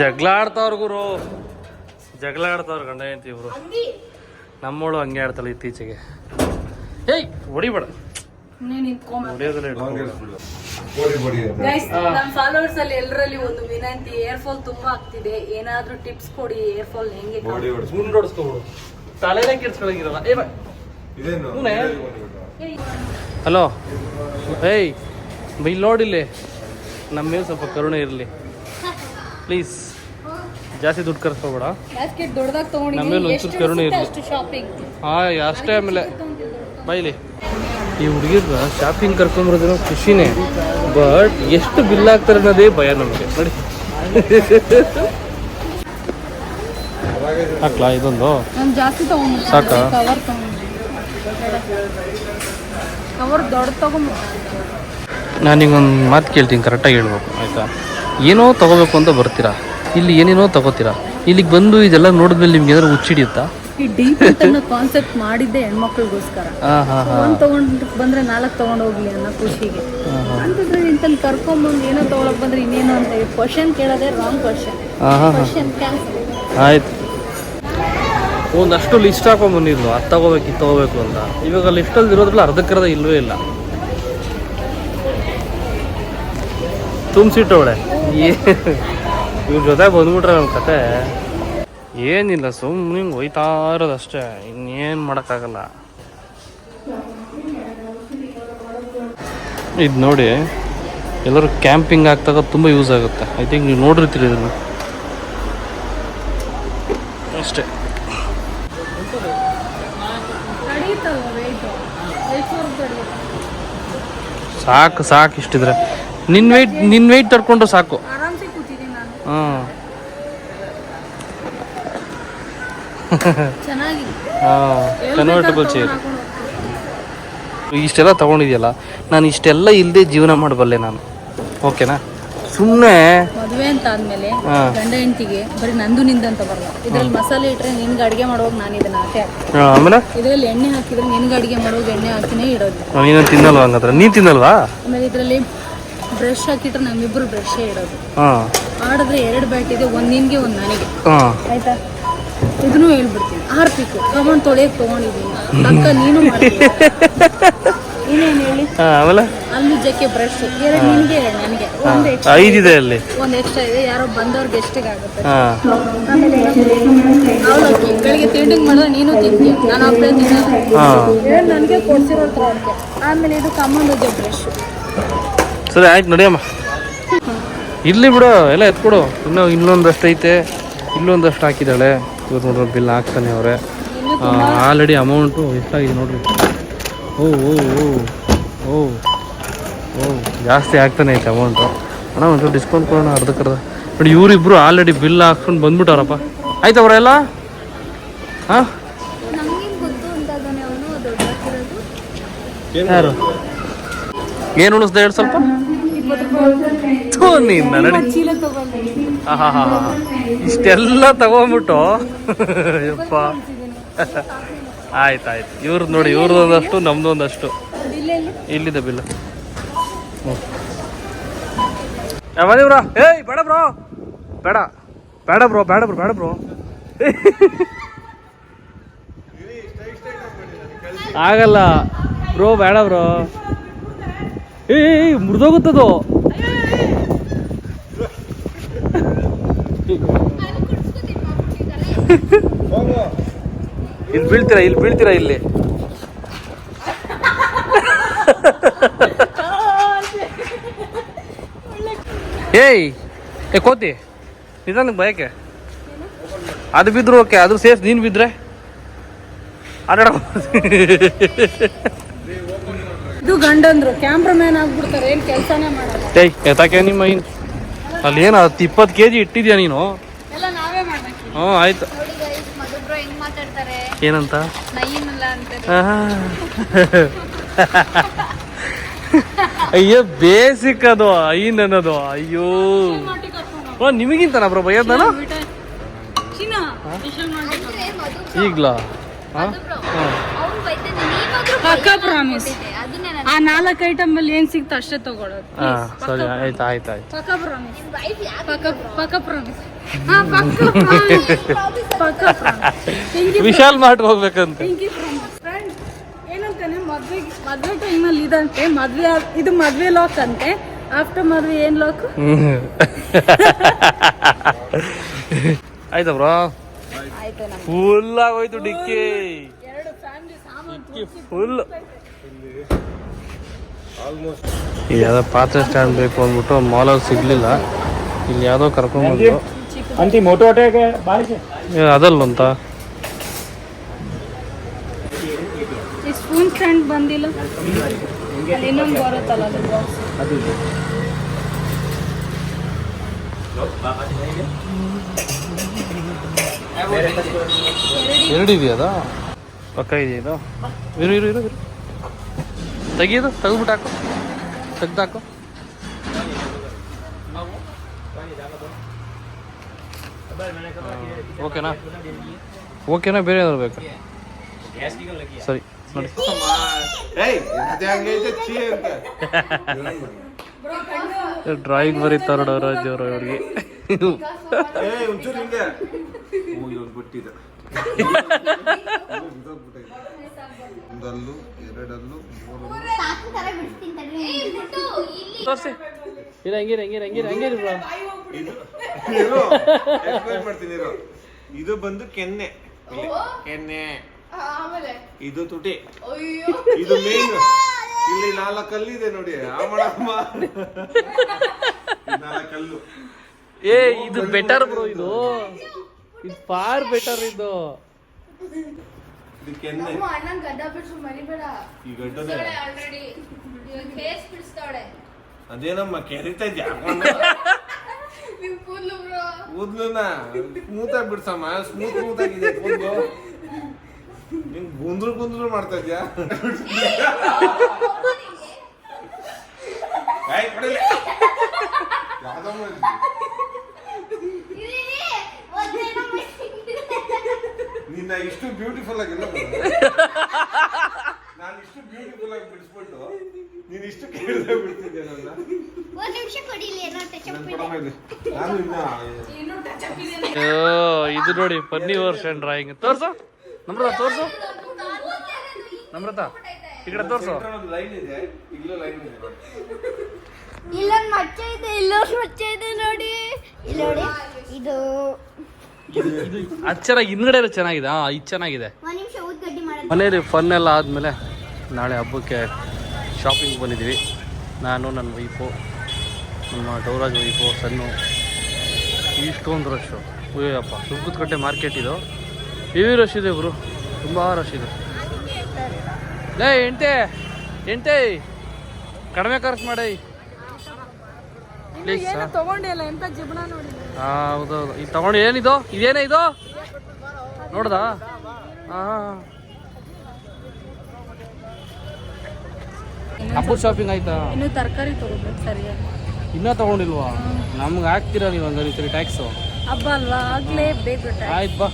ಜಗಳ ಆಡ್ತಾವ್ರ ಗುರು. ಜಗಳ ಆಡ್ತಾವ್ರ ಗಂಡ ಹೆಂಡತಿ ಇವರು. ನಮ್ಮವಳು ಹಂಗೆ ಆಡ್ತಾಳೆ ಇತ್ತೀಚೆಗೆ. ಏಯ್ ಹೊಡಿಬೇಡ. ನಮ್ಮ ಫಾಲೋವರ್ಸ್ ಅಲ್ಲಿ ಎಲ್ಲರಲ್ಲಿ ಒಂದು ವಿನಂತಿ ಏರ್ ಫಾಲ್ ತುಂಬಾ ಆಗ್ತಿದೆ. ಏನಾದ್ರೂ ಟಿಪ್ಸ್ ಕೊಡಿ ಏರ್ ಫಾಲ್ ಹೆಂಗೆ ಬೋಡಿ ಹೊಡ್ಸ್ ಗುಂಡು ಹೊಡ್ಸ್ಕೊಬಿಡು ತಲೆನೇ ಕೆಡ್ಸ್ಕೊಳಂಗಿರಲ್ಲ. ಏ? ಹಲೋ. ಏಯ್ ಬೈ ನೋಡಿಲ್ಲಿ ನಮ್ಮ ಮೇಲೆ ಸ್ವಲ್ಪ ಕರುಣೆ ಇರಲಿ. ಪ್ಲೀಸ್ ಜಾಸ್ತಿ ದುಡ್ಡು ಕರ್ಸ್ಕೋಬೇಡ ದೊಡ್ಡದಾಗಿ ನಮ್ಮೇಲೆ ತಗೊಂಡಿದ್ದೀನಿ ಒಂಚೂರು ಎಷ್ಟು ಕರುಣೆ ಇರ್ಲಿ. ಅಷ್ಟು ಶಾಪಿಂಗ್ ಹಾಂ ಅಷ್ಟೇ ಆಮೇಲೆ ಬೈಲಿ. ಈ ಹುಡುಗಿರ್ನ ಶಾಪಿಂಗ್ ಕರ್ಕೊಂಬರೋದ್ರ ಖುಷಿನೇ. ಬಟ್ ಎಷ್ಟು ಬಿಲ್ ಆಗ್ತಾರೆ ಅನ್ನೋದೇ ಭಯ ನಮಗೆ. ನೋಡಿ. ಹಾಕ್ಲಾ ಇದೊಂದು? ನಾನು ಜಾಸ್ತಿ ಒಂದು ಸಾಕಾ? ಕವರ್ ತಗೊಂಡ್ಬಿಟ್ಟೆ ಕವರ್ ದೊಡ್ಡ ತಗೊಂಡ್ಬಿಟ್ಟೆ ನಾನೀಗೊಂದು ಮಾತು ಕೇಳ್ತೀನಿ ಕರೆಕ್ಟಾಗಿ ಹೇಳ್ಬೇಕು. ಆಯಿತಾ? ಏನೋ ತಗೋಬೇಕು ಅಂತ ಬರ್ತೀರಾ? ಇಲ್ಲಿ ಏನೇನೋ ತಗೋತೀರಾ? ಇಲ್ಲಿಗೆ ಬಂದು ಇದೆಲ್ಲ ನೋಡಿದ್ಮೇಲೆ ನಿಮ್ಗೆ ಏನಾದ್ರು ಹುಚ್ಚಿಡಿಯುತ್ತಾ ಈ ಡೀಪ್ ಕಾನ್ಸೆಪ್ಟ್ ಮಾಡಿದ್ದೆ ಹೆಣ್ಮಕ್ಳಿಗೋಸ್ಕರ. ಒಂದ್ ತಗೊಂಡ್ ಬಂದ್ರೆ ನಾಲ್ಕು ತಗೊಂಡ್ ಹೋಗ್ಲಿ ಅನ್ನೋ ಖುಷಿಗೆ. ಅಂತಂದ್ರೆ ಇಂತಲ್ಲಿ ಕರ್ಕೊಂಬಂದು ಏನೋ ತಗೊಳಕ್ ಬಂದ್ರೆ ಇನ್ನೇನು ಅಂತ ಕ್ವಶನ್ ಕೇಳೋದೇ ರಾಂಗ್ ಕ್ವಶನ್ ಕ್ವಶನ್ ಆಯ್ತು. ಒಂದಷ್ಟು ಲಿಸ್ಟ್ ಹಾಕೊಂಡ್ ಬಂದಿದ್ಲು. ಅದು ತಗೋಬೇಕು ಇದು ತಗೋಬೇಕು ಅಂತ. ಇವಾಗ ಲಿಸ್ಟಲ್ಲಿ ಇರೋದ್ರಲ್ಲಿ ಅರ್ಧಕ್ಕರ್ಧ ಇಲ್ವೇ ಇಲ್ಲ. ತುಂಬಿಸಿಟ್ಟವಳೆ. ಇವ್ರ ಜೊತೆ ಬಂದ್ಬಿಟ್ರೆ ನಮ್ಮ ಕತೆ. ಏನಿಲ್ಲ ಸುಮ್ಮನೆ ಒಯ್ತಾ ಹೋಯ್ತಾ ಇರೋದಷ್ಟೇ. ಇನ್ನೇನು ಮಾಡೋಕ್ಕಾಗಲ್ಲ. ಇದು ನೋಡಿ ಎಲ್ಲರೂ ಕ್ಯಾಂಪಿಂಗ್ ಆಗ್ತಾಗ ತುಂಬ ಯೂಸ್ ಆಗುತ್ತೆ. ಐ ಥಿಂಕ್ ನೀವು ನೋಡಿರ್ತೀರಿ ಇದನ್ನು. ಅಷ್ಟೇ. ಸಾಕು ಸಾಕು ಇಷ್ಟಿದ್ರೆ. ನಿನ್ನ ವೆಯ್ಟ್ ನಿನ್ನ ವೆಯ್ಟ್ ತಡ್ಕೊಂಡ್ರೆ ಸಾಕು. ಆರಾಮ್ಸೆ ಕೂತಿದ್ದೀನಿ ನಾನು. ಹಾಂ ಚೆನ್ನಾಗಿದೆ ಹಾಂ ಕನ್ವರ್ಟಬಲ್ ಚೇರ್ ಇಷ್ಟೆಲ್ಲ ತಗೊಂಡಿದ್ಯಲ್ಲ ನಾನು ಇಷ್ಟೆಲ್ಲ ಇಲ್ಲದೆ ಜೀವನ ಮಾಡಬಲ್ಲೆ ನಾನು. ಓಕೆನಾ? ಸುಮ್ಮನೆ ಮದುವೆ ಅಂತ ಆದ್ಮೇಲೆ ಗಂಡ ಹೆಂಡತಿಗೆ ಬರೀ ನಂದು ನಿಂದು ಅಂತ ಬರಲ್ಲ. ಇದ್ರಲ್ಲಿ ಮಸಾಲೆ ಇಟ್ರೆ ನಿನ್ಗೆ ಅಡಿಗೆ ಮಾಡುವಾಗ ನಾನು ಇದನ್ನ ಹಾಕಿ ಆಮೇಲೆ? ಇದ್ರಲ್ಲಿ ಎಣ್ಣೆ ಹಾಕಿದ್ರೆ ನಿನ್ಗೆ ಅಡಿಗೆ ಮಾಡುವಾಗ ಎಣ್ಣೆ ಹಾಕಿನೇ ಇಡೋದು. ನೀನು ತಿನ್ನಲ್ವಾ ಹಂಗಾದ್ರೆ? ನೀನು ತಿನ್ನಲ್ವಾ? ಆಮೇಲೆ ಇದರಲ್ಲಿ ಬ್ರಷ್ ಹಾಕಿಟ್ರೆ ನಮ್ಮಿಬ್ರು ಬ್ರಷ್ ಇಡೋದು ಹಾಂ. ಆಡಿದ್ರೆ ಎರಡು ಬ್ಯಾಟ್ ಇದೆ ಒಂದು ನಿನ್ಗೆ ಒಂದು ನನಗೆ. ಹಾಂ. ಆಯ್ತಾ? ಇದನ್ನು ಹೇಳ್ಬಿಡ್ತೀನಿ. ಆರ್ಪಿಕು ಕಮನ್ ತೊಳೆಯಕ್ಕೆ ತೊಗೊಂಡಿದ್ದೀನಿ. ಅಕ್ಕ ನೀನು ಮಾಡ್ತೀಯ? ಇನ್ನೇನು ಹೇಳಿ? ಆಮೇಲೆ? ಅಲ್ಲಿ ಜಕ್ಕೆ ಬ್ರಷ್ ಎರಡು ನಿಂಗೆ ಎರಡು ನನಗೆ. ಒಂದು ಎಕ್ಸ್ಟ್ರಾ ಐದಿದೆ ಅಲ್ಲಿ. ಒಂದು ಎಕ್ಸ್ಟ್ರಾ ಇದೆ. ಯಾರೋ ಬಂದವ್ರ ಗೆಸ್ಟಿಗೆ ಆಗುತ್ತೆ ಹಾಂ. ಆಮೇಲೆ ಅವಲಕ್ಕಿ ಬೆಳಿಗ್ಗೆ ತಿಂಡಿಗೆ ಮಾಡಿದ್ರೆ ನೀನು ತಿಂತೀನಿ ನಾನು ಒಬ್ಬಳೇ ತಿನ್ನೋದು ಹಾಂ. ಎರಡು ನನಗೆ ಕೊಡ್ಸಿರೋ ಆಮೇಲೆ ಇದು ಕಮ್ಮಂದು ಬ್ರಷ್ ಸರಿ ಆಯ್ತು ನಡಿಯಮ್ಮ. ಇಲ್ಲಿ ಬಿಡು ಎಲ್ಲ ಎತ್ಕೊಡು. ಇನ್ನೂ ಇನ್ನೊಂದಷ್ಟು ಐತೆ. ಇಲ್ಲೊಂದಷ್ಟು ಹಾಕಿದ್ದಾಳೆ. ಇವ್ರು ನೋಡ್ರಿ ಬಿಲ್ ಹಾಕ್ತಾನೆ ಅವರೇ. ಆಲ್ರೆಡಿ ಅಮೌಂಟು ಎಷ್ಟಾಗಿದೆ ನೋಡ್ರಿ. ಓ ಓ ಓ ಓ ಓ ಜಾಸ್ತಿ ಆಗ್ತಾನೆ ಐತೆ ಅಮೌಂಟು ಅಣ್ಣ ಒಂಚೂರು ಡಿಸ್ಕೌಂಟ್ ಕೊಡೋಣ ಅರ್ಧಕ್ಕರ್ಧ ನೋಡಿ ಇವರಿಬ್ಬರು ಆಲ್ರೆಡಿ ಬಿಲ್ ಹಾಕ್ಕೊಂಡು ಬಂದ್ಬಿಟ್ಟವ್ರಪ್ಪ. ಆಯ್ತು ಅವರೆಲ್ಲ ಹಾಂ? ಯಾರು? ಏನು ಉಳಿಸ್ದೆ ಹೇಳಿ ಸ್ವಲ್ಪ? ನಡಿ. ಹಾಂ ಹಾಂ. ಇಷ್ಟೆಲ್ಲ ತಗೊಂಬಿಟ್ಟು ಯಪ್ಪ. ಆಯ್ತಾಯ್ತು ಇವ್ರದ್ದು ನೋಡಿ ಇವ್ರದ್ದು ಒಂದಷ್ಟು ನಮ್ದು ಒಂದಷ್ಟು ಇಲ್ಲಿದೆ ಬಿಲ್ ಯಾವಾಗ ಬ್ರೋ ಏಯ್, ಬೇಡ ಬ್ರೋ. ಬೇಡ. ಬೇಡ ಬ್ರೋ ಬೇಡ ಬ್ರೋ ಬೇಡ ಬ್ರೋ. ಆಗಲ್ಲ. ಬ್ರೋ, ಬೇಡ ಬ್ರೋ. ಏಯ್, ಮುರಿದೋಗುತ್ತದು? ಇಲ್ಲಿ ಬೀಳ್ತೀರಾ ಇಲ್ಲಿ ಬೀಳ್ತೀರಾ ಇಲ್ಲಿ? ಏಯ್, ಏ, ಕೋತಿ, ನಿಧಾನಕ್ಕೆ ಬಯಕೆ ಅದು ಬಿದ್ರು ಓಕೆ ಅದು ಸೇಫ್ ನೀನು ಬಿದ್ರೆ? ಆಟಾಡ ಇದು ಗಂಡಂದ್ರು. ಕ್ಯಾಮ್ರಾಮ್ಯಾನ್ ಆಗ್ಬಿಡ್ತಾರೆ. ಏನ್ ಕೆಲಸನೇ ಮಾಡಲ್ಲ. ಏಯ್ ಎತ್ತಾಕೆ ನಿಮ್ಮ ಇನ್ ಅಲ್ಲಿ ಏನು ಹತ್ತು ಇಪ್ಪತ್ತು ಕೆ ಜಿ ಇಟ್ಟಿದ್ಯಾ ನೀನು? ಎಲ್ಲ ನಾವೇ ಮಾಡ್ಬೇಕು. ಹ್ಞೂ ಆಯ್ತು. ನೋಡಿ ಗೈಸ್ ಮಗಬ್ರು ಹೆಂಗ್ ಮಾತಾಡ್ತಾರೆ? ಏನಂತ? ಅಂತಾರೆ. ಅಯ್ಯೋ ಬೇಸಿಕ್ ಅದು ಐನ್ ಅನ್ನೋದು. ಅಯ್ಯೋ. ಓ ನಿಮಗಿಂತನ ಬ್ರೋ ಬೈಯೋದ್ ನಾನು ಈಗ್ಲಾ? ಹಾಂ? ಹಾಂ ಅವ್ನು ಬೈತಾನೆ ನೀವಾದ್ರೂ ಪಕ್ಕ ಪ್ರಾಮಿಸ್. ಆ ನಾಲ್ಕು ಐಟಮ್ ಅಲ್ಲಿ ಏನ್ ಸಿಗ್ತಾ ಅಷ್ಟೇ ತಗೊಳ್ಳೋದು ಹಾಂ ಸರಿ ಆಯ್ತು ಆಯ್ತು ಆಯ್ತು. ಪಕ್ಕ ಪ್ರಾಮಿಸ್ ವೈಫ್ ಯಾಕೆ ಪಕ್ಕ ಪಕ್ಕ ಪ್ರಾಮಿಸ್ ಹಾ ಪಕ್ಕ ಪ್ರಾಮಿಸ್ ಪಕ್ಕ ಪ್ರಾಮಿಸ್ ವಿಶಾಲ್ ಮಾರ್ಟ್ ಹೋಗ್ಬೇಕಂತ. ಫ್ರೆಂಡ್ ಏನಂತಾನೆ ಮದ್ವೆ ಮದ್ವೆ ಅಲ್ಲಿ ಇದಂತೆ ಮದ್ವೆ ಇದು ಮದ್ವೆ ಲಾಕ್ ಅಂತೆ. ಆಫ್ಟರ್ ಮದ್ವೆ ಏನ್ ಲಾಕ್ ಆಯ್ತಾ ಬ್ರೋ ಫುಲ್ ಆಗೋಯ್ತು ಡಿಕ್ಕಿ. ಎರಡು ಫ್ಯಾಮಿಲಿ ಸಾಮಾನು ಡಿಕ್ಕಿ ಫುಲ್ ಆಲ್ಮೋಸ್ಟ್ ಯಾವ್ದೋ ಪಾತ್ರೆ ಸ್ಟ್ಯಾಂಡ್ ಬೇಕು ಅಂದ್ಬಿಟ್ಟು ಮಾಲಲ್ಲಿ ಸಿಗ್ಲಿಲ್ಲ. ಇಲ್ಲಿ ಯಾವುದೋ ಕರ್ಕೊಂಡ್ಬಂದು ಅಂತಿ ಮೋಟೋ ಅದಲ್ಲಂತ. ಈ ಸ್ಪೂನ್ ಸ್ಟ್ಯಾಂಡ್ ಬಂದಿಲ್ಲ. ಅಲ್ಲಿ ಇನ್ನೊಂದು ಬರುತ್ತಲ್ಲ ಅದು ಬಾಕ್ಸ್ ಎರಡು ಇದೆಯಾ ಅದು? ಪಕ್ಕ ಇದೆಯಾ ಇದು? ಇರು ಇರು ಇರು. ತೆಗಿಯೋದು ತೆಗೆದ್ಬಿಟ್ಟು ಹಾಕು. ತೆಗ್ದು ಹಾಕು ಓಕೆನಾ? ಓಕೆನಾ? ಬೇರೆ ಏನಾದ್ರು ಬೇಕು? ಸರಿ ನೋಡಿ. ಡ್ರಾಯಿಂಗ್ ಬರೀತಾರ ರಾಜ್ ಅವರು ಅವ್ರಿಗೆ ಏಯ್ ಎರಡಲ್ಲು ಇಲ್ಲಿ. ತೋರಿಸಿ. ಇದು ಹಂಗಿರ ಹಂಗಿರ ಹಂಗಿರ ಹಂಗಿರ ಬ್ರೋ. ಇದು. ಇರು ಎಕ್ಸ್ಪ್ಲೈನ್ ಮಾಡ್ತೀನಿ ಇರು. ಇದು ಬಂದು ಕೆನ್ನೆ. ಇಲ್ಲಿ. ಕೆನ್ನೆ. ಇದು ತುಟಿ. ಇದು ಮೇನ್ ಇಲ್ಲಿ ನಾಲ್ಕು ಇದೆ ನೋಡಿ ಆ ಮಾಡಮ್ಮ ನಾಲ್ಕು ಕಲ್ಲು. ಏ ಇದು ಬೆಟರ್ ಬ್ರೋ ಇದು. ಇದು. ಫಾರ್ ಬೆಟರ್ ಇದು. ಇದು ಅಮ್ಮ ಅಣ್ಣ ಗಡ್ಡ ಬಿಡ್ಸು ಮರಿಬೇಡ ಈ ಗಡ್ಡನೆ. ಆಲ್ರೆಡಿ ಫೇಸ್ ಬಿಡಿಸ್ತಾಳೆ ಅದೇನಮ್ಮ ಕೆರಿತಾ ಇದ್ಯಾ? ನಿಮ್ ಕೂದ್ಲು ಬ್ರೋ. ಕೂದ್ಲುನ? ಸ್ಮೂತ್ ಆಗಿ ಬಿಡ್ಸಮ್ಮ ಸ್ಮೂತ್ ಸ್ಮೂತ್ ಆಗಿದೆ ಕೂದ್ಲು. ನಿಂಗ್ ಗುಂದ್ರು ಗುಂದ್ರು ಮಾಡ್ತಾ ಇದ್ಯಾ? ಕಾಯಿ ಕೊಡಿಲೆ. ಯಾವ್ದಮ್ಮ? ನಿನ್ನ ಇಷ್ಟು ಬ್ಯೂಟಿಫುಲ್ ಆಗಿಲ್ಲ ನಾನು ಇಷ್ಟು ಬ್ಯೂಟಿಫುಲ್ ಆಗಿ ಬಿಡಿಸ್ಬಿಟ್ಟು ನೀನು ಇಷ್ಟು ಕೇಳಿದ್ರೆ ಬಿಡ್ತಿದ್ದೆ ನನ್ನ? ಒಂದ್ ನಿಮಿಷ ಕೊಡಿಲಿ ಏನೋ ನನ್ ಇನ್ನ ಓ ಇದು ನೋಡಿ ಪನ್ನಿ ವರ್ಷನ್ ಡ್ರಾಯಿಂಗ್ ತೋರ್ಸು. ನಮ್ರತ ತೋರ್ಸು. ನಮ್ರತ ಈ ಕಡೆ ತೋರ್ಸು. ಒಂದು ಲೈನ್ ಇದೆ. ಇಲ್ಲೂ ಲೈನ್ ಇದೆ. ಇಲ್ಲೊಂದ್ ಮಚ್ಚ ಇದೆ ಇಲ್ಲೊಂದು ಮಚ್ಚ ಇದೆ ನೋಡಿ. ಇಲ್ಲಿ ನೋಡಿ ಇದು ಅದು ಚೆನ್ನಾಗಿ ಹಿಂದ್ಗಡೆ ಇರೋದು ಚೆನ್ನಾಗಿದೆ. ಹಾ ಇದು ಚೆನ್ನಾಗಿದೆ. ಮನೇಲಿ ಫನ್ ಎಲ್ಲ ಆದಮೇಲೆ ನಾಳೆ ಹಬ್ಬಕ್ಕೆ ಶಾಪಿಂಗ್ ಬಂದಿದ್ದೀವಿ. ನಾನು ನನ್ನ ವೈಫು ನಮ್ಮ ಡೌರಾಜ್ ವೈಫು ಸಣ್ಣು ಇಷ್ಟೊಂದು ರಶ್ಶು ಅಯ್ಯಪ್ಪ ಸುರ್ಗುತ್ಕಟ್ಟೆ ಮಾರ್ಕೆಟ್ ಇದು. ಹೆವಿ ರಶ್ ಇದೆ ಗುರು. ತುಂಬ ರಶ್ ಇದೆ. ಲೇ ಎಂಟೆ ಎಂಟೆ ಕಡಿಮೆ ಖರ್ಚು ಮಾಡಿ. ಪ್ಲೀಸ್ ಏನು ತಗೊಂಡಿಲ್ಲ ಎಂತ ಜಿಬಣ ನೋಡಿ. ಹೌದೌದು ಇದು ತಗೊಂಡು ಏನಿದು? ಇದೇನೇ ಇದು? ನೋಡ್ದಾ? ಹಾಂ ಶಾಪಿಂಗ್ ಆಯ್ತಾ? ಇನ್ನು ತರಕಾರಿ ತಗೋಬೇಕು ಸರಿಯಾಗಿ. ಇನ್ನೂ ತಗೊಂಡಿಲ್ವಾ? ನಮ್ಗೆ ಹಾಕ್ತೀರಾ ನೀವು ಹಂಗಾರೆ ಈ ಟ್ಯಾಕ್ಸು ಹಬ್ಬ ಅಲ್ವಾ? ಆಗ್ಲೇ ಬೇಕು ಆಯ್ತು ಬಾ.